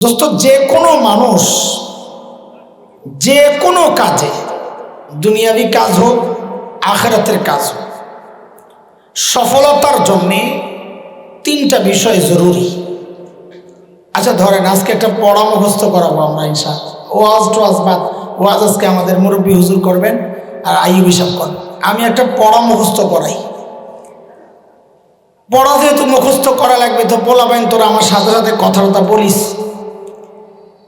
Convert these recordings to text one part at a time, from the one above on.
দোস্ত, যে কোনো মানুষ, যে কোনো কাজে, দুনিয়াবি কাজ হোক, আখেরাতের কাজ হোক, সফলতার জন্যে তিনটা বিষয় জরুরি। আচ্ছা ধরেন আজকে একটা পড়া মুখস্থ করাবো আমরা, ইনশা ওয়াজ টোয়াজ বাদ, ওয়াজ আজকে আমাদের মুরব্বী হুজুর করবেন আর আইব হিসাব করবেন আমি একটা পড়া মুখস্থ করাই। পড়া যেহেতু মুখস্থ করা লাগবে, তো বলাবেন, তোরা আমার সাথে সাথে কথাবার্তা বলিস।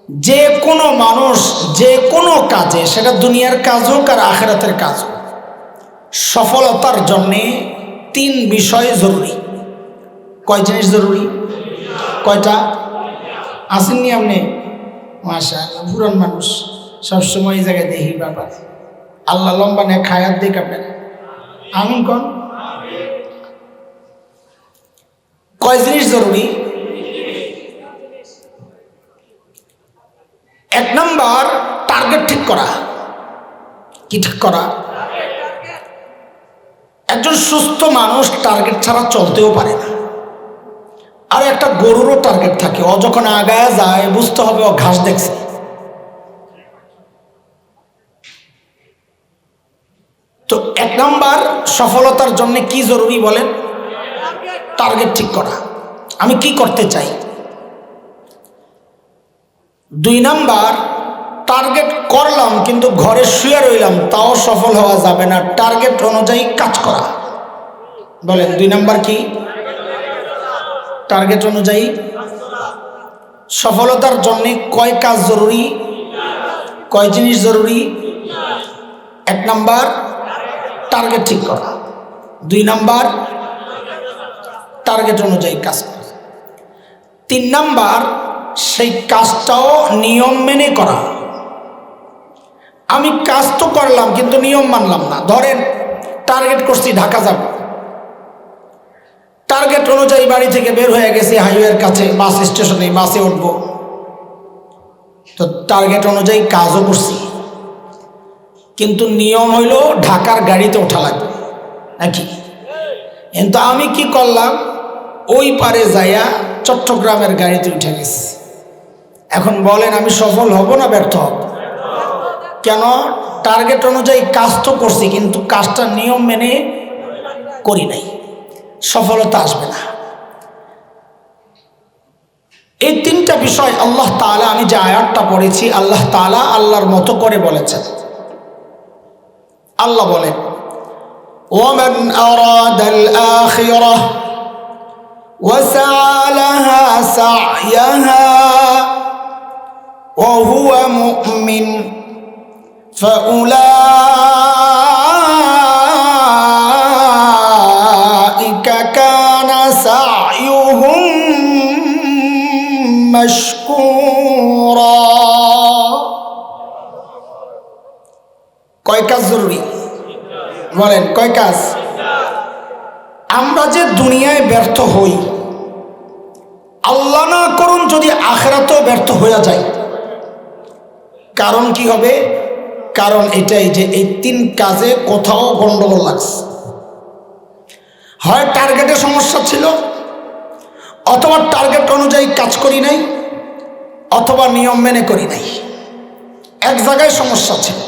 যে কোনো মানুষ যে কোনো কাজে, সেটা দুনিয়ার কাজ হোক আর আখেরাতের কাজ হোক, সফলতার জন্যে তিন বিষয় জরুরি। কয় জিনিস জরুরি? কয়টা? আসেননি আপনি? মাসা পুরান মানুষ, সবসময় এই জায়গায় দেখি ব্যাপার আল্লাহ লম্বা নেয় খায়াত দিক আপনার। আমিন কন? কয় জিনিস জরুরি? এক নম্বর টার্গেট ঠিক করা। কি ঠিক করা? একজন সুস্থ মানুষ টার্গেট ছাড়া চলতেও পারে না। আর একটা গরুরও টার্গেট থাকে, ও যখন আগায় যায়, বুঝতে হবে ও ঘাস দেখছে। তো এক নম্বর, সফলতার জন্য কি জরুরি বলেন? টার্গেট ঠিক করা। আমি কি করতে চাই? দুই নাম্বার টার্গেট করলাম কিন্তু ঘরে শুয়ে রইলাম, তাও সফল হওয়া যাবে না। টার্গেট অনুযায়ী কাজ করা। বলেন, দুই নাম্বার কি? টার্গেট অনুযায়ী সফলতার জন্য কয় কাজ জরুরি? কয় জিনিস জরুরি? এক নাম্বার টার্গেট ঠিক করা। দুই নাম্বার টার্গেট অনুযায়ী কাজ করা। তিন নাম্বার সেই কাজটাও নিয়ম মেনে করা। আমি কাজ তো করলাম, কিন্তু নিয়ম মানলাম না। ধরেন টার্গেট করছি ঢাকা যাব। টার্গেট অনুযায়ী বাড়ি থেকে বের হয়ে গেছি হাইওয়ের কাছে বাস স্টেশনে বাসে উঠবো। তো টার্গেট অনুযায়ী কাজও করছি। কিন্তু নিয়ম হইল ঢাকার গাড়িতে ওঠা লাগবে, নাকি? কিন্তু আমি কি করলাম? ওই পারে যাইয়া চট্টগ্রামের গাড়িতে উঠে গেছি। এখন বলেন আমি সফল হব না ব্যর্থ হব কেন টার্গেট অনুযায়ী কাজ তো করছি কিন্তু কাজটা নিয়ম মেনে করি নাই সফলতা আসবে না এই তিনটা বিষয় আল্লাহ তাআলা আমি যে আয়াতটা পড়েছি আল্লাহ তাআলা আল্লাহর মতো করে বলেছেন আল্লাহ বলেন ওমান আরাদাল আখিরাহ وسعى لها سعيها وهو مؤمن فأولئك كان سعيهم مشكورا কয় কাজ জরুরি বলেন কয় কাজ আমরা যে দুনিয়ায় ব্যর্থ হই আল্লাহ না করুন যদি আখেরাতেও ব্যর্থ হয়ে যায় কারণ কি হবে? কারণ এটাই যে এই তিন কাজে কোথাও গন্ডগোল লাগছে। হয় টার্গেটে সমস্যা ছিল, অথবা টার্গেট অনুযায়ী কাজ করি নাই, অথবা নিয়ম মেনে করি নাই। এক জায়গায় সমস্যা ছিল।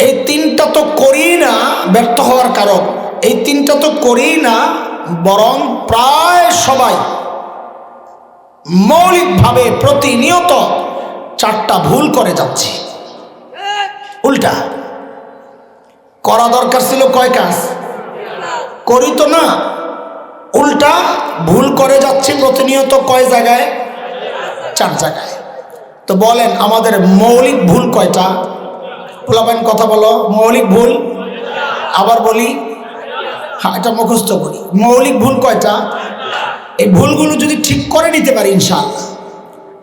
এই তিনটা তো করি না, ব্যর্থ হওয়ার কারণ। এই তিনটা তো করি না, বরং প্রায় সবাই মৌলিকভাবে প্রতিনিয়ত চারটা ভুল করে যাচ্ছি। উল্টা। করা দরকার ছিল কয় কাজ? করি তো না। উল্টা, ভুল করে যাচ্ছি প্রতিনিয়ত কয় জায়গায়? চার জায়গায়। তো বলেন, আমাদের মৌলিক ভুল কয়টা? পোলাবেন কথা বলো, মৌলিক ভুল? আবার বলি। হ্যাঁ এটা মুখস্থ করি। মৌলিক ভুল কয়টা? এই ভুলগুলো যদি ঠিক করে নিতে পারি, ইনশাআল্লাহ।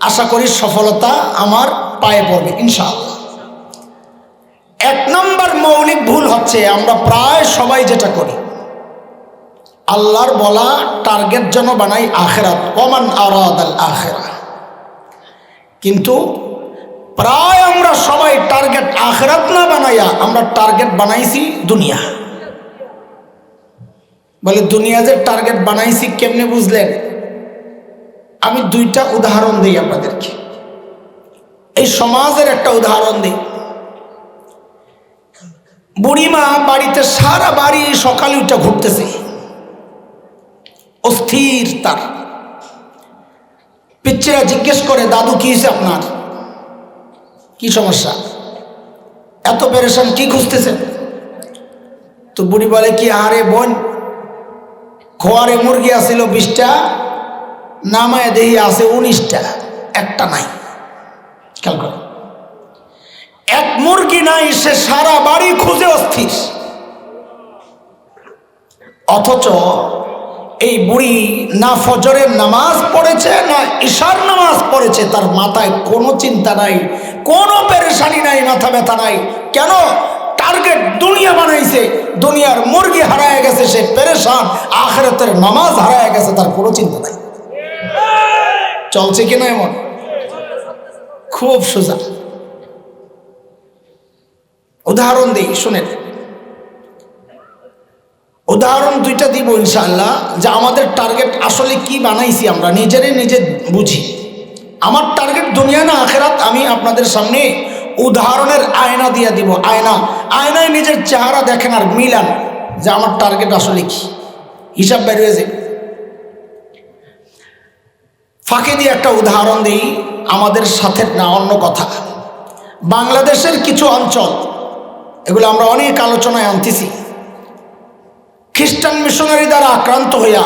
আশা করি সফলতা আমার পায়ে পড়বে, ইনশাআল্লাহ। এক নম্বর মৌলিক ভুল হচ্ছে, আমরা প্রায় সবাই যেটা করি, আল্লাহর বলা টার্গেট যেন বানাই আখেরাত, ওমান আরাদ আল আখেরা। কিন্তু প্রায় আমরা সবাই টার্গেট আখরাত না বানাইয়া আমরা টার্গেট বানাইছি দুনিয়া। বলে, দুনিয়া যে টার্গেট বানাইছি কেমনে বুঝলেন? আমি দুইটা উদাহরণ দিই আপনাদেরকে। এই সমাজের একটা উদাহরণ দিই। বুড়িমা বাড়িতে সারা বাড়ি সকালে উঠে ঘুরতেছে। অস্থির তার। পিচ্ছিরা জিজ্ঞেস করে, দাদু, কি হয়েছে আপনার? কি সমস্যা? এত পেরেশান কি খুঁজতেছেন? তো বুড়ি বলে, কি, আরে বোন খোয়ারে মুরগি আসিল বিশটা, নামায় দেহি আছে উনিশটা, একটা নাই। খেয়াল এক মুরগি নাই, সে সারা বাড়ি খুঁজে অস্থির। অথচ এই বুড়ি না ফজরের নামাজ পড়েছে, না ঈশার নামাজ পড়েছে, তার মাথায় কোনো চিন্তা নাই, কোনো পেরেশানি নাই, মাথা ব্যথা নাই। কেন? টার্গেট দুনিয়া বানাইছে, দুনিয়ার মুরগি হারায় গেছে, সে পেরেশান, আখেরাতের নামাজ হারায় গেছে, তার কোনো চিন্তা নাই। চলছে কিনা এমন? খুব সোজা। উদাহরণ দিই, শুনেন। উদাহরণ দুইটা দিব ইনশাআল্লাহ, যে আমাদের টার্গেট আসলে কি বানাইছি আমরা, নিজেরে নিজে বুঝি। আমার টার্গেট দুনিয়া না আখেরাত, আমি আপনাদের সামনে উদাহরণের আয়না দিয়ে দিব, আয়না। আয়নায় নিজের চেহারা দেখেন আর মিলান যে আমার টার্গেট আসলে কি? হিসাব বেরিয়ে যায় ফাঁকে দিয়ে একটা উদাহরণ দিই, আমাদের সাথে না, অন্য কথা। বাংলাদেশের কিছু অঞ্চল, এগুলো আমরা অনেক আলোচনায় আনতেছি, খ্রিস্টান মিশনারি দ্বারা আক্রান্ত হইয়া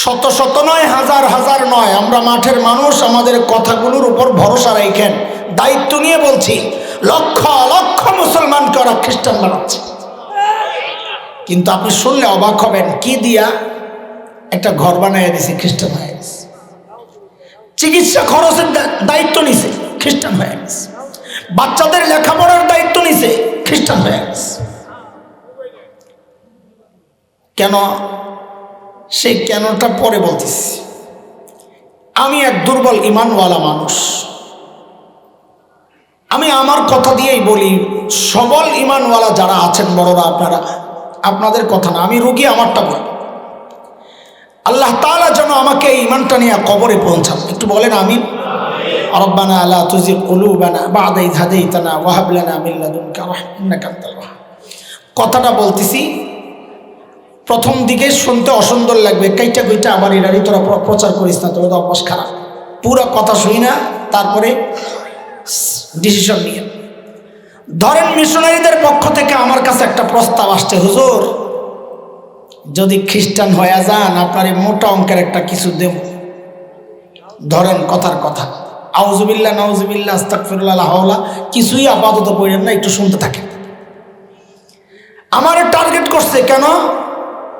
শত শত নয়, হাজার হাজার নয়, আমরা মাঠের মানুষ, আমাদের কথাগুলোর উপর ভরসা রেখেন। দায়িত্ব নিয়ে বলছি, লক্ষ লক্ষ মুসলমানকে ওরা খ্রিস্টান বানাচ্ছে। কিন্তু আপনি শুনলে অবাক হবেন, কি দিয়া একটা ঘর বানাইয়া দিছে, খ্রিস্টান হয়ে গেছে। চিকিৎসা খরচের দায়িত্ব নিছে, খ্রিস্টান হয়ে গেছে। বাচ্চাদের লেখাপড়ার দায়িত্ব নিছে, খ্রিস্টান হয়ে গেছে। কেন? সেই কেনটা পরে বলতেছি। আমি এক দুর্বল ইমানওয়ালা মানুষ। আমি আমার কথা দিয়েই বলি, সবল ইমানওয়ালা যারা আছেন বড়রা আপনারা, আপনাদের কথা না, আমি রুগী আমারটা বলি। আল্লাহ তাআলা যেন আমাকে এই ইমানটা নিয়ে কবরে পৌঁছান। একটু বলেন আমি রব্বানা লা তুজিগ কুলুবানা বা'দা হাদাইতানা ওয়া হাব লানা লাদুনকা রাহমাতান ইন্নাকা আনতাল ওয়াহ্হাব কথাটা বলতেছি, প্রথম দিকে শুনতে অসুন্দর লাগবে, কাইটা কইটা আবার এরারই তোরা প্রচার করিস না তোর তো অভ্যাস খারাপ। পুরো কথা শুই না, তারপরে ডিসিশন নিয়ে। ধরেন মিশনারিদের পক্ষ থেকে আমার কাছে একটা প্রস্তাব আসছে, হুজুর, যদি খ্রিস্টান হয়ে যান, আপনার এই মোটা অঙ্কের একটা কিছু দেব। ধরেন কথার কথা। আউজুবিল্লা নাউজুবিল্লা আস্তাকফিরুল্লাহ হাওলা কিছুই আপাতত পড়েন না, একটু শুনতে থাকেন। আমার টার্গেট করছে কেন?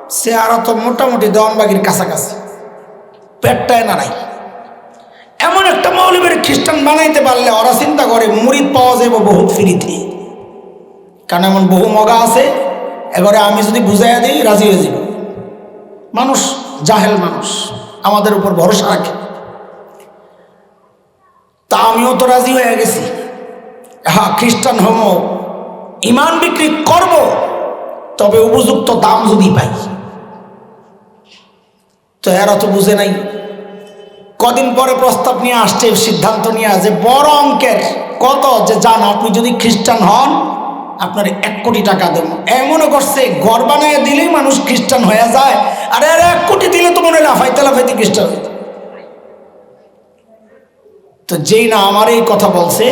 সে আরও তো মোটামুটি দেওয়ানবাগির কাছাকাছি। পেটটায় না নাই এমন একটা মৌলবীর খ্রিস্টান বানাইতে পারলে ওরা চিন্তা করে মুড়িদ পাওয়া যাবে বহুত ফ্রিতে। কারণ এমন বহু মগা আছে এবারে আমি যদি বুঝাইয়া দিই, রাজি হয়ে যাব মানুষ, জাহেল মানুষ, আমাদের উপর ভরসা রাখে। তা আমিও তো রাজি হয়ে গেছি। হ্যাঁ খ্রিস্টান হম, ইমান বিক্রি করব, তবে উপযুক্ত দাম যদি পাই। তো এরা তো বুঝে নাই। কদিন পরে প্রস্তাব নিয়ে আসছে, সিদ্ধান্ত নিয়ে যে বড় অঙ্কের। কত? যে যান আপনি যদি খ্রিস্টান হন, আপনার এক কোটি টাকা দেব। এমনও করছে, ঘর বানায় দিলেই মানুষ খ্রিস্টান হয়ে যায়। আরে আরে, এক কোটি দিলে তো মনে লাফাইতে লাফাইতে খ্রিস্টান হয়ে তো যেই না আমার এই কথা বলছে,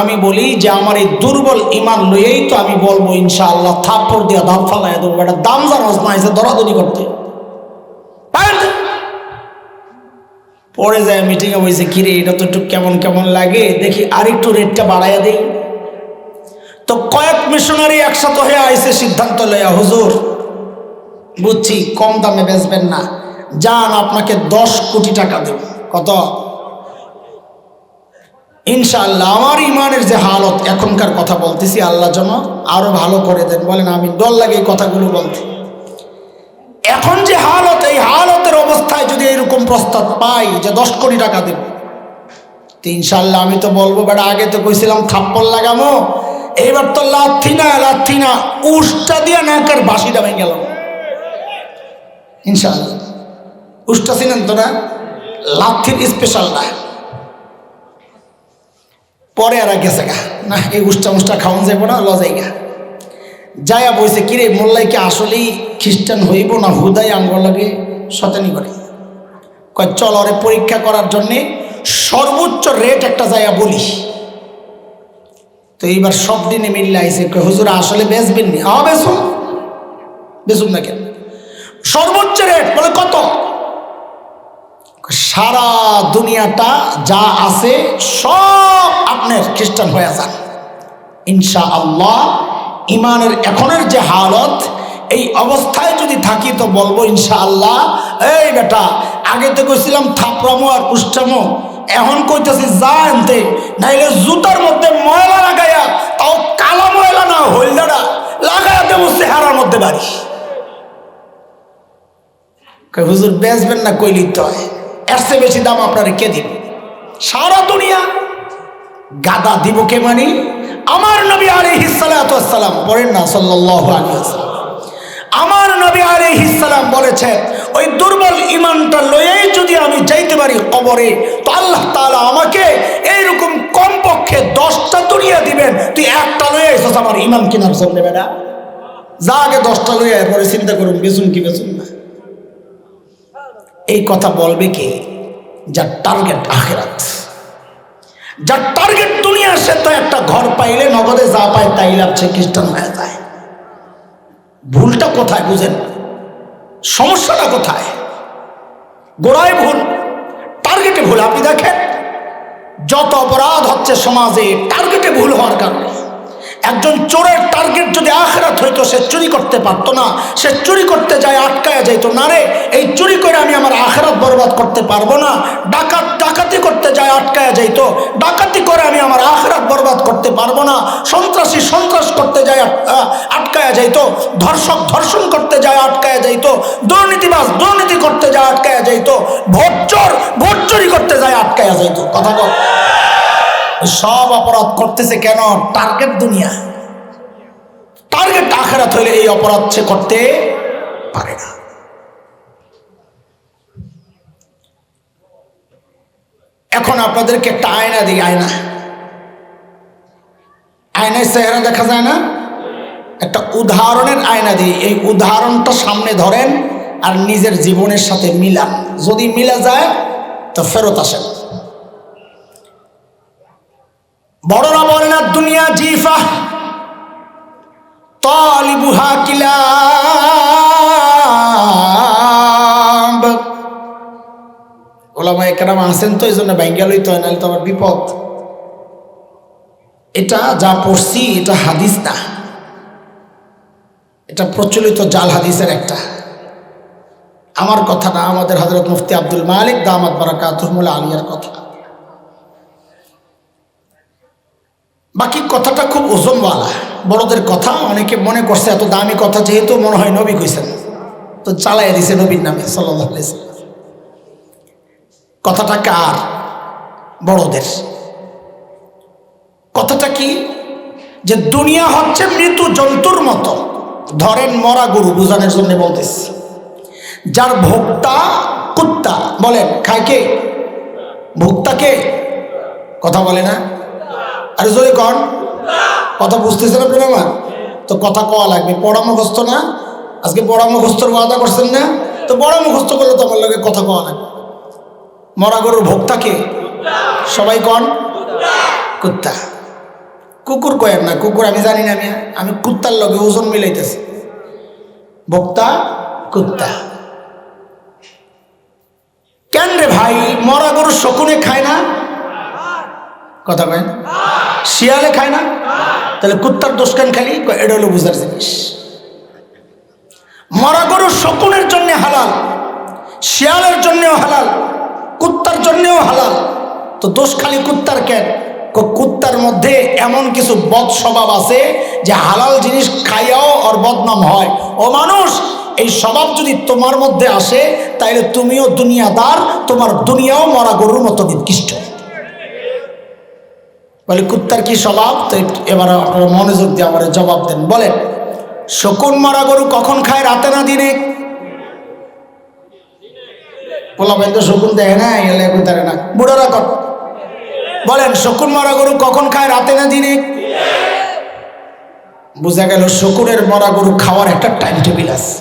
আমি বলি যে আমার এই দুর্বল ইমান লইয়েই তো আমি বলব, ইনশাআল্লাহ, থাপ্পড় দিয়া দাম ফালাই দেবো। এটা দাম জানোস না এসে দরাদরি করতে। পারেন? পরে যায় মিটিংয়ে বলছে, কিরে, এটা তো একটু কেমন কেমন লাগে? দেখি আর একটু রেটটা বাড়াইয়া দেই। তো কয়েক মিশনারি একসাথে হয়ে আইসে সিদ্ধান্ত লইয়া, হুজুর, বুঝছি কম দামে বেচবেন না। যান, আপনাকে দশ কোটি টাকা দেব। কত? ইনশাআল্লাহ, আমার ইমানের যে হালত, এখনকার কথা বলতেছি, আল্লাহ যেন আরও ভালো করে দেন। বলেন আমি ডর লাগে এই কথাগুলো বলতে। এখন যে হালত, এই হালতের অবস্থায় যদি এরকম প্রস্তাব পাই যে দশ কোটি টাকা দেব ইনশাল্লাহ আমি তো বলব, বেটা, আগে তো কইছিলাম থাপ্পড় লাগামো, এইবার তো লাথি না লাথি না, উষ্টা দিয়ে নাকের বাসিটা ভেঙে গেল ইনশাল্লাহ উষ্টা ছিলেন তো না? লাথির স্পেশাল না। পরে আর গেছে গা। না, এই উষ্টা মুষ্টা খাওয়ান যাব না, লজাই গা। যায়া বইছে, কিরে মোল্লাই কি আসলেই খ্রিস্টান হইব না হুদাই আঙ্গর লাগে? সতেনি করে। কয়, চল ওরে পরীক্ষা করার জন্যে সর্বোচ্চ রেট একটা জায়গা বলি তো এইবার সব দিনে মিললে আইসে হুজুর আসলে বেচবেন নি? হ্যাঁ বেচুন বেচুন না কেন? সর্বোচ্চ রেট বলে কত? সারা দুনিয়াটা যা আছে সব আপনার খ্রিস্টান হয়ে যান। ইনশা আল্লাহ ইমানের এখনের যে হালত এই অবস্থায় যদি থাকি তো বলব ইনশা আল্লাহ এই বেটা, আগে তো কইছিলাম থাপড়ামো আর উষ্টামো এখন কইতেছি যা আনতে নাইলে জুতার মধ্যে ময়লা লাগাইয়া, তাও কালা ময়লা না হইলদাটা লাগাইয়া দেবো চেহারার মধ্যে বাড়ি। হুজুর, বেচবেন না কইলি তো? এর চেয়ে বেশি দাম আপনারা কে দিবে? সারা দুনিয়া গাদা দিব কে মানি? আমার নবী আলাইহিস সালাম, পড়েন না, সাল্লাল্লাহু আলাইহি ওয়াসাল্লাম। আমার নবী আলাইহিস সালাম বলেছেন ওই দুর্বল ইমানটা লয়েই যদি আমি যাইতে পারি কবরে, তো আল্লাহ তাআলা আমাকে এইরকম কমপক্ষে দশটা দুনিয়া দিবেন। তুই একটা লয়ে এসেছ আমার ইমান কিনার জন্য বেটা যা আগে দশটা লয়ে এরপরে চিন্তা করুন, বেচুন কি বেচুন না। এই কথা বলবে কে? যার টার্গেট আখেরাত। যার টার্গেট দুনিয়া সে তো একটা ঘর পাইলে, নগদে যা পায় তাই লাগছে খ্রিস্টান হয়ে যায়। ভুলটা কোথায় বুঝেন? সমস্যাটা কোথায়? গোড়ায় ভুল টার্গেটে ভুল। আপনি দেখেন, যত অপরাধ হচ্ছে সমাজে টার্গেটে ভুল হওয়ার কারণে। একজন চোরের টার্গেট যদি আখরাত হইতো, সে চুরি করতে পারতো না। সে চুরি করতে যায়, আটকায়া যাইতো। না রে, এই চুরি করে আমি আমার আখরাত বরবাদ করতে পারব না। ডাকাত ডাকাতি করতে যায়, আটকায়া যাইতো। ডাকাতি করে আমি আমার আখরাত বরবাদ করতে পারব না। সন্ত্রাসী সন্ত্রাস আটকায়া যাইতো। ধর্ষক ধর্ষণ করতে যায়, আটকায়া যাইতো। দুর্নীতিবাজ দুর্নীতি করতে যায়, আটকায়া যাইতো। ভোট চোর ভোট চুরি করতে যায়, আটকায়া যাইতো। কথা বল সব অপরাধ করতেছে কেন? টার্গেট দুনিয়া। টার্গেট আখেরাত হইলে এই অপরাধ সে করতে পারে না। এখন আপনাদেরকে একটা আয়না দিই, আয়না। আয়নায় চেহারা দেখা যায় না? একটা উদাহরণের আয়না দিয়ে এই উদাহরণটা সামনে ধরেন আর নিজের জীবনের সাথে মিলান যদি মিলা যায়, তো ফেরত আসেন। বড়রা বলেন, আর দুনিয়া জিফা, তালিবুহা কিলাব। ওলামা একরাম আসেন তো এই জন্য ব্যাঙ্গালই তো নাহলে তো আমার বিপদ। এটা যা পড়ছি, এটা হাদিস না। এটা প্রচলিত জাল হাদিসের একটা। আমার কথা না, আমাদের হজরত মুফতি আব্দুল মালিক দামাত বারাকাতুহমুল আলিয়ার কথা। বাকি কথাটা খুব ওজনওয়ালা। বড়দের কথা, অনেকে মনে করছে এত দামি কথা, যেহেতু মনে হয় নবী কইছেন। তো চালাই দিছে নবীর নামে সাল্লাহ কথাটা কার? বড়দের। কথাটা কি? যে দুনিয়া হচ্ছে মৃত্যু জন্তুর মতো। ধরেন মরা গরু, বুঝানোর জন্য বলতেছি। যার ভোক্তা কুত্তা, বলেন, খায় কে? ভোক্তা কে? কথা বলে না? আরে জোরে কন। কথা বুঝতেছেন আপনি আমার তো কথা কওয়া লাগবে। পড়া মুখস্থ না? আজকে পড়া মুখস্থর ওয়াদা করছেন না? তো পড়া মুখস্থ করলে তো আমার লাগে কথা কওয়া লাগবে। মরা গরুর ভোক্তাকে সবাই কন? কুত্তা। কুকুর কয়েন না কুকুর, আমি জানি না, আমি আমি কুত্তার লগে ওজন মিলাইতেছি। ভোক্তা কুত্তা। কেন রে ভাই, মরা গরু শকুনে খায় না? কথা কয় না? শিয়ালে খায় না? তাহলে কুত্তার দোষ কেন খালি? এটা হলো বুঝার জিনিস। মরা গরু শকুনের জন্য হালাল, শিয়ালের জন্যও হালাল, কুত্তার জন্যও হালাল। তো দোষ খালি কুত্তার কেন? কুত্তার মধ্যে এমন কিছু বদ স্বভাব আছে যে হালাল জিনিস খাইয়াও ওর বদনাম হয়। ও মানুষ, এই স্বভাব যদি তোমার মধ্যে আসে, তাইলে তুমিও দুনিয়াদার, তোমার দুনিয়াও মরা গরুর মতো নিকৃষ্ট। বলে, কুত্তার কি স্বভাব? তো এবার আপনারা মনোযোগ দিয়ে আমার জবাব দেন। বলেন, শকুন মারা গরু কখন খায় রাতে না দিনে? পোলা বাইন তো শকুন দেয় না, এলে না। বুড়োরা কর বলেন, শকুন মরা গরু কখন খায় রাতে না দিনে? বোঝা গেল শকুনের মরা গরু খাওয়ার একটা টাইম টেবিল আছে।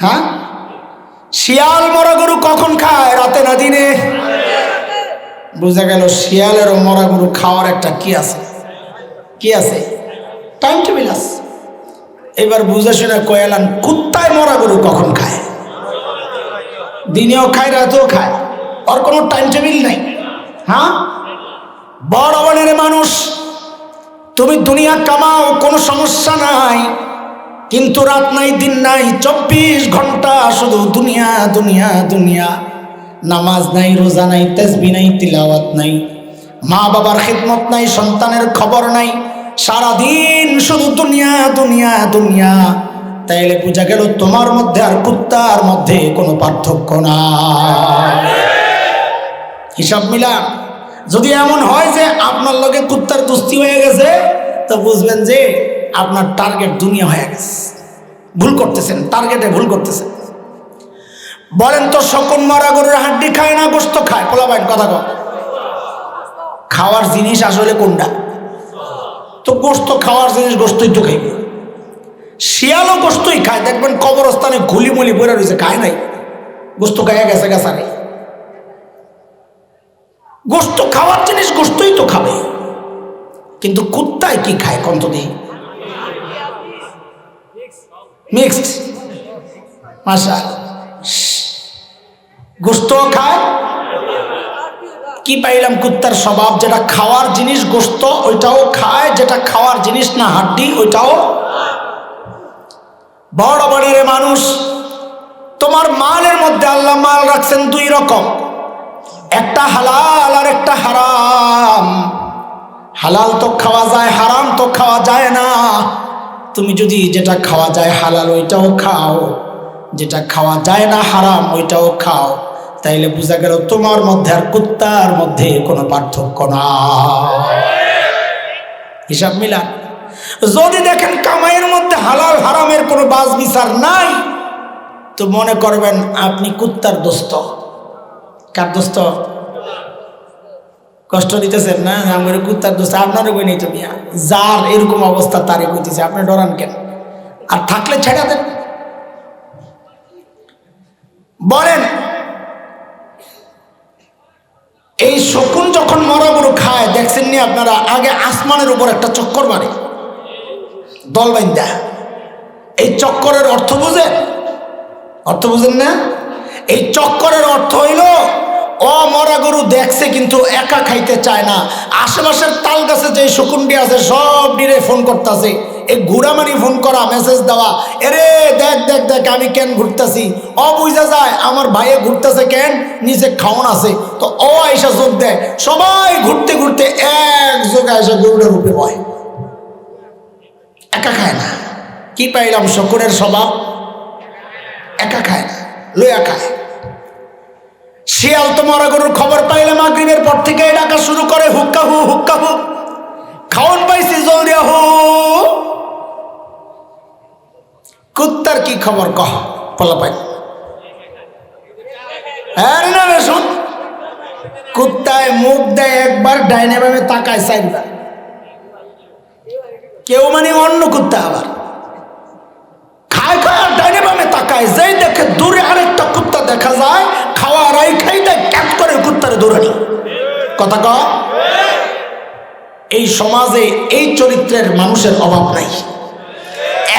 হ্যাঁ? শিয়াল মরা গরু কখন খায় রাতে না দিনে? বোঝা গেল শিয়ালেরও মরা গরু খাওয়ার একটা কি আছে? কি আছে? টাইম টেবিল আছে। এবার বুঝে শুনে কয়ালান, কুত্তায় মরা গরু কখন খায়? দিনেও খায়, রাতেও খায়। ওর কোনো টাইম টেবিল নাই। হ্যাঁ? বড় বনের মানুষ। তুমি দুনিয়া কামাও, কোনো সমস্যা নাই। কিন্তু রাত নাই, দিন নাই, চব্বিশ ঘণ্টা শুধু দুনিয়া দুনিয়া দুনিয়া। নামাজ নাই, রোজা নাই, তেজবি নাই, তিলাওয়াত নাই। মা বাবার খিদমত নাই, সন্তানের খবর নাই। সারাদিন শুধু দুনিয়া দুনিয়া দুনিয়া। তাইলে বোঝা গেল তোমার মধ্যে আর কুত্তার মধ্যে কোনো পার্থক্য না হিসাব মিলা যদি এমন হয় যে আপনার লগে কুত্তার দুস্তি হয়ে গেছে, তো বুঝবেন যে আপনার টার্গেট দুনিয়া হয়ে গেছে। ভুল করতেছেন টার্গেটে ভুল করতেছেন। বলেন তো, শকুন মারা গরুর হাড্ডি খায় না, গোস্ত খায়? পোলাবাইন কথা কর খাওয়ার জিনিস আসলে কোনটা? তো গোস্ত খাওয়ার জিনিস গোস্তই তো খাইবে। শিয়ালও গোস্তই খায়। দেখবেন কবরস্থানে গুলি মুলি পড়ে রয়েছে, খায় নাই। গোস্ত খাইয়া গেছে গেছে নেই গোস্ত খাওয়ার জিনিস গোস্তই তো খাবে। কিন্তু কুত্তায় কি খায় কন্ত দিই মিক্সড মাসা গোস্ত খায়? কি পাইলাম কুত্তার স্বভাব? যেটা খাওয়ার জিনিস গোস্ত, ওইটাও খায়। যেটা খাওয়ার জিনিস না, হাড্ডি, ওইটাও। বড় বড়ের মানুষ, তোমার মালের মধ্যে আল্লাহ মাল রাখছেন দুই রকম। একটা হালাল আর একটা হারাম। হালাল তো খাওয়া যায়, হারাম তো খাওয়া যায় না। তুমি যদি যেটা খাওয়া যায় হালাল, ওইটাও খাও। যেটা খাওয়া যায় না হারাম, ওইটাও খাও। তাইলে বোঝা গেল তোমার মধ্যে আর কুত্তার মধ্যে কোনো পার্থক্য না হিসাব মিলা যদি দেখেন কামাইয়ের মধ্যে হালাল, হারামের কোনো বাজ বিচার নাই, তো মনে করবেন আপনি কুত্তার দোস্ত। কার দোস্ত? কষ্ট দিতেছেন না? আমার কুত্তার দোস্ত, আপনারও কই নেই তো মিয়া। যার এরকম অবস্থা তারে কইতেছে, আপনি ডরান কেন? আর থাকলে ছেড়ে দেন। বলেন, এই শকুন যখন মরা গরু খায়, দেখছেন নি আপনারা, আগে আসমানের উপর একটা চক্কর মারে। দল বাইন্দা। এই চক্করের অর্থ বুঝেন? অর্থ বুঝেন না? এই চক্করের অর্থ হইল ও মরা গরু দেখছে কিন্তু একা খাইতে চায় না। আশেপাশের তাল গাছে যে শকুনটি আছে, সব ডিরে ফোন করতেছে। এই ঘুরামানি ফোন করা মেসেজ দেওয়া, এরে, দেখ দেখ দেখ, আমি কেন ঘুরতেছি? অ, বুঝা যায়, আমার ভাইয়ে ঘুরতেছে কেন? নিচে খাওয়ান আছে। তো অ আইসা যোগ দেয়। সবাই ঘুরতে ঘুরতে এক যোগ আইসা গরুটার রূপে বয়। একা খায় না। কি পাইলাম শকুনের স্বভাব? একা খায় না। লইয়া খায়। শিয়াল তো মরা গরুর খবর পাইলে মাগরিবের পর থেকে ডাকা শুরু করে, হুক্কা হু হুক্কা হু। খাওন পাইছি জলদি হু। কুত্তার কি খবর কহ? পলা পাই শোন। কুত্তায় মুখ দেয় একবার, ডাইনে ভাবে তাকায় চাইবার কেউ মানে অন্য কুত্তা আবার। খায় খায় ডাইনে বামে তাকায়। যেই দেখে দূরে আরেকটা কুত্তা দেখা যায় খাওয়া রাই খাই দেয় ক্যাপ করে কুত্তারে দৌড়ানি কথা ক? এই সমাজে এই চরিত্রের মানুষের অভাব নাই।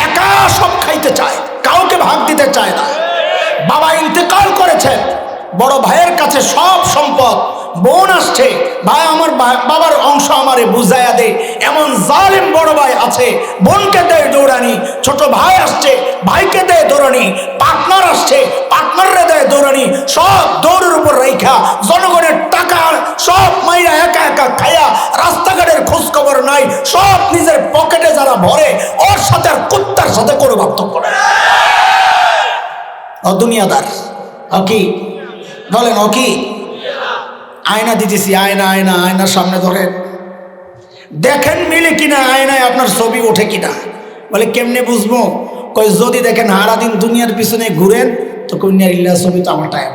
একা সব খাইতে চায়, কাউকে ভাগ দিতে চায় না। বাবা ইন্তেকাল করেছেন, বড় ভাইয়ের কাছে সব সম্পদ বোন আসছে, ভাই, আমার বাবার অংশ আমারে বুঝাইয়া দে। এমন জালেম বড় ভাই আছে, বোনকে দেয় দৌড়ানি, ছোট ভাই আসছে, ভাইকে দেয় দৌড়ানি পার্টনার আসছে পার্টনাররে দেয় দৌড়ানি, সব দৌড়ের উপর রেখা জনগণের টাকা সব মাইরা একা একা খায়া রাস্তাঘাটের খোঁজ খবর নাই, সব নিজের পকেটে যারা ভরে, ওর সাথে আর কুত্তার সাথে কোনো পার্থক্য নেই। দুনিয়াদার, ও কি? বলেন, ও কি? আয়না দিতেছি, আয়না আয়না, আয়নার সামনে ধরেন। দেখেন মিলে কিনা আয়নায় আপনার ছবি ওঠে কিনা। বলে, কেমনে বুঝব? কই যদি দেখেন সারাদিন দুনিয়ার পিছনে ঘুরেন, তো কন্যার ইল্লা ছবি তো আমার টাইম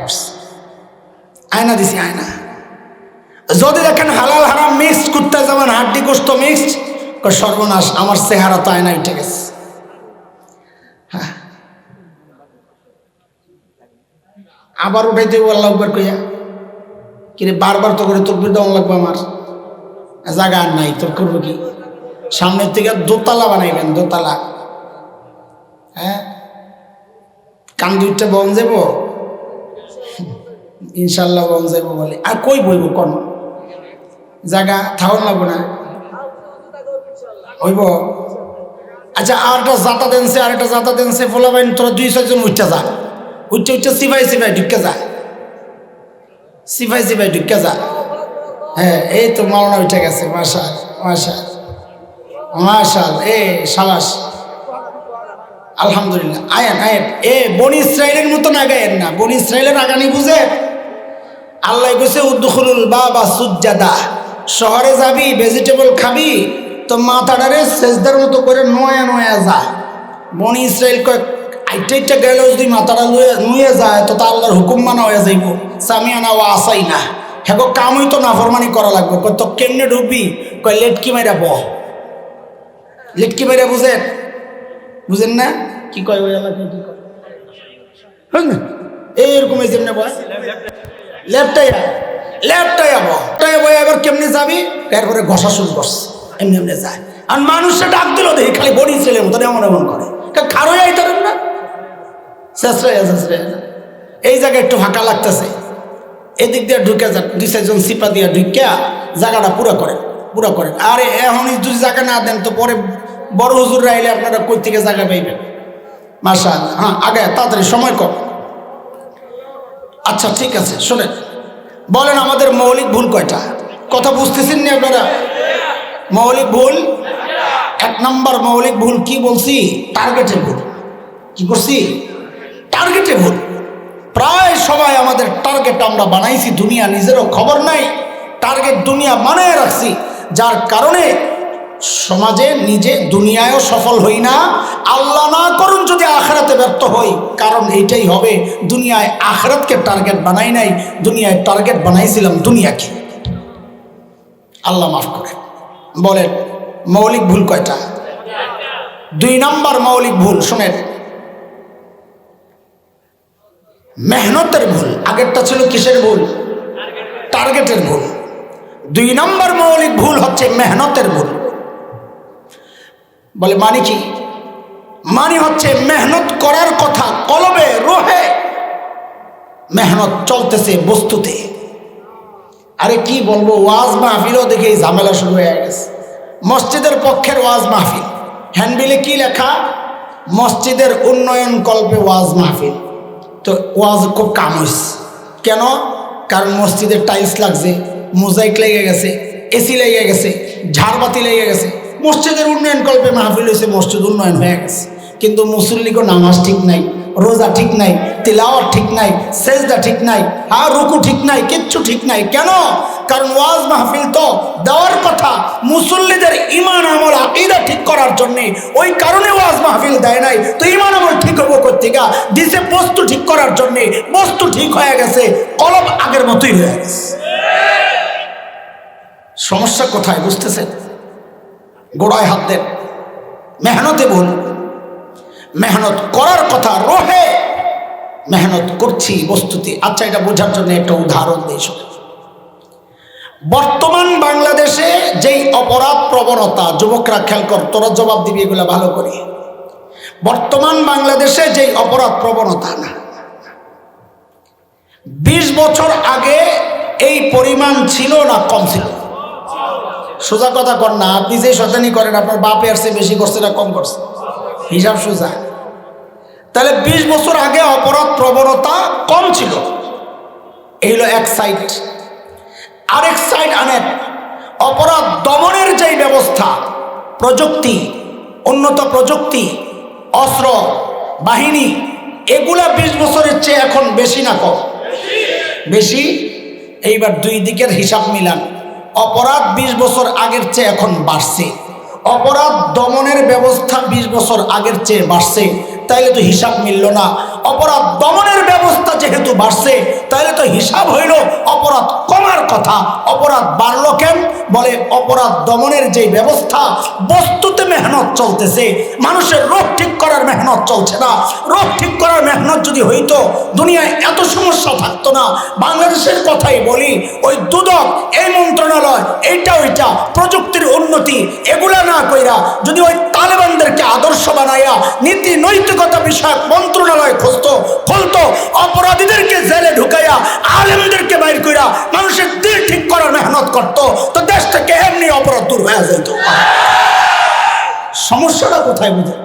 আয়না দিছি, আয়না। যদি দেখেন হালাল হারাম মিক্সড করতে যাবেন হাড্ডি গোস্ত মিক্সড সর্বনাশ, আমার চেহারা তো আয়না উঠে গেছে। হ্যাঁ। আবার উঠাই দেবো, আল্লাহ কইয়া। কিরে বারবার তো করে তোর দেওয়া লাগবে আমার? জায়গা আর নাই, তোর করব কি? সামনের থেকে দোতলা বানাইবেন, দোতলা। হ্যাঁ? কান দুইটা বন যাব ইনশাল্লাহ বন যাব বলে। আর কই বইব কোন? জায়গা থাকুন লাগবো না? হইব? আচ্ছা আর আরেকটা জাতা দেনছে, আরেকটা জাতা দেনছে ফোলাবাইন তোরা দুই ছয়জন উঠতে যা। উঠতে উঠতে সিপাই সিপাই ঢুকতে যা। সিপাই সিফাই ঢুকে যা। হ্যাঁ এই তো মাওনা উঠে গেছে, মাশাল মাশাল মাশাল, এ সাবাস আলহামদুলিল্লাহ, আয়েন আয়েন, এ বনি ইসরায়েলের মতন আগায়েন না, বনি ইসরায়েলের আগানি বুঝে? আল্লাহ কইছে উদ্দুখুলুল বাবা সুজ্জাদা, শহরে যাবি ভেজিটেবল খাবি, তো মাথাটারে সেজদার মতো করে নয়া নয়া যা। বনি ইসরায়েল কয় আইটা আইটা গেলেও যদি মাথাটা লুয়ে নুয়ে যায়, তো তা আল্লাহর হুকুম মানা হয়ে যাইব। সামিয়ানা ও আসাই না। হ্যাঁ কামই তো নাফরমানি করা লাগবে। কয় তো কেমনে ঢুকবি? কয়, লেটকি মাইরা ব লেটকি মাইরা বুঝেন? বুঝেন না? কি কয় ওই এলাকায়, কি হয় এইরকম এই যেমনে বয়। লেফটাই লেফটাই আবো লেফটাই বয়, এবার কেমনে যাবি? এরপরে ঘষা শুরু করছে এমনি এমনি যায়। আর মানুষে ডাক দিল দেখি, খালি বডি ছেলের মতো এমন এমন করে। খারো শেষরে শেষরে এই জায়গায় একটু ফাঁকা লাগতেছে। এদিক দিয়ে ঢুকে যান দুই চারজন সিপা দিয়ে ঢুকিয়া জায়গাটা পুরো করে পুরো করেন। আরে এখন যদি জায়গা না দেন, তো পরে বড় হুজুর রাইলে আপনারা কই থেকে জায়গা পাইবেন? মাসা হ্যাঁ আগে তাড়াতাড়ি সময় কম। আচ্ছা ঠিক আছে, শোনেন। বলেন আমাদের মৌলিক ভুল কয়টা? কথা বুঝতেছেন নি আপনারা? মৌলিক ভুল? এক নম্বর মৌলিক ভুল কি বলছি? টার্গেটে ভুল। কি করছি? টার্গেটে ভুল। প্রায় সবাই আমাদের টার্গেট আমরা বানাইছি, দুনিয়া নিজেরও খবর নাই। টার্গেট দুনিয়া বানায় রাখছি। যার কারণে সমাজে নিজে দুনিয়ায়ও সফল হই না। আল্লাহ না করুন যদি আখরাতে ব্যর্থ হই, কারণ এইটাই হবে, দুনিয়ায় আখরাতকে টার্গেট বানাই নাই, দুনিয়ায় টার্গেট বানাইছিলাম দুনিয়াকে। আল্লাহ মাফ করে বলেন, মৌলিক ভুল কয়টা? দুই নম্বর মৌলিক ভুল, শোনেন। মেহনতের ভুল। আগেরটা ছিল কিসের ভুল? টার্গেটের ভুল। দুই নম্বর মৌলিক ভুল হচ্ছে মেহনতের ভুল। বলে মানে কি? মানে হচ্ছে মেহনত করার কথা কলবে রোহে মেহনত চলতেছে বস্তুতে। আরে কি বলব, ওয়াজ মাহফিলও দেখে ঝামেলা শুরু হয়ে গেছে। মসজিদের পক্ষের ওয়াজ মাহফিল। হ্যান্ডবিলে কি লেখা? মসজিদের উন্নয়ন কল্পে ওয়াজ মাহফিল। তো ওয়াজ খুব কাম হয়েছে কেন? কারণ মসজিদের টাইলস লাগছে, মোজাইক লেগে গেছে এসি লেগে গেছে, ঝাড়বাতি লেগে গেছে। মসজিদের উন্নয়ন কল্পে মাহফিল হয়েছে মসজিদ উন্নয়ন হয়ে গেছে। কিন্তু মুসল্লিগো নামাজ ঠিক নাই, রোজা ঠিক নাই তিলাওয়াত ঠিক নাই, সেজদা ঠিক নাই, আর রুকু ঠিক নাই, কিচ্ছু ঠিক নাই। কেন? কারণ ওয়াজ মাহফিল তো দেওয়ার কথা, মুসল্লিদের ইমান আমল, আকিদা ঠিক করার জন্যে। ওই কারণে ওয়াজ মাহফিল দেয় নাই। তো ইমান আমল ঠিক হব কোথেকে দিছে বস্তু ঠিক করার জন্যে, বস্তু ঠিক হয়ে গেছে, কলম আগের মতোই হয়ে গেছে। সমস্যা কোথায় বুঝতেছেন? গোড়ায় হাত দেন। মেহনতে ভুল মেহনত করার কথা, রোহে মেহনত করছি বস্তুতে। আচ্ছা এটা বোঝার জন্য একটা উদাহরণ শোনেন। বর্তমান বাংলাদেশে যেই অপরাধ প্রবণতা, যুবকরা খেয়াল কর, তোরা জবাব দিবি এগুলো ভালো করে। বর্তমান বাংলাদেশে যেই অপরাধ প্রবণতা, না। বিশ বছর আগে এই পরিমাণ ছিল না, কম ছিল? সোজা কথা কর না, আপনি যে শতানি করেন, আপনার বাপে আসছে বেশি করছে না, কম করছে? হিসাব সোজা। তাহলে বিশ বছর আগে অপরাধ প্রবণতা কম ছিল। এই হলো এক সাইড আরেক সাইড আনেন, অপরাধ দমনের যেই ব্যবস্থা, প্রযুক্তি, উন্নত প্রযুক্তি, অস্ত্র, বাহিনী, এগুলা বিশ বছরের চেয়ে এখন বেশি না কম? বেশি। এইবার দুই দিকের হিসাব মিলান। অপরাধ বিশ বছর আগের চেয়ে এখন বাড়ছে। অপরাধ দমনের ব্যবস্থা বিশ বছর আগের চেয়ে বাড়ছে। তাইলে তো হিসাব মিলল না। অপরাধ দমনের ব্যবস্থা যেহেতু বাড়ছে, তাহলে তো হিসাব হইল অপরাধ কমার কথা। অপরাধ বাড়লো কেন? বলে অপরাধ দমনের যে ব্যবস্থা, বস্তুতে মেহনত চলতেছে। মানুষের রোগ ঠিক করার মেহনত চলছে না। রোগ ঠিক করার মেহনত যদি হইতো, দুনিয়ায় এত সমস্যা থাকতো না। বাংলাদেশের কথাই বলি, ওই দুদক, এই মন্ত্রণালয়, এইটা ওইটা, প্রযুক্তির উন্নতি, এগুলা না কইরা যদি ওই তালেবানদেরকে আদর্শ বানাইয়া নীতি নৈতিকতা বিষয়ক মন্ত্রণালয় খুঁজতো খুলতো অপরাধীদেরকে জেলে ঢুকাইয়া, আলেমদেরকে বাইর কইরা মানুষের দিল ঠিক করার মেহনত করতো। তো দেশ থেকে এমনি অপরাধ দূর হয়ে যেত সমস্যাটা কোথায় বুঝে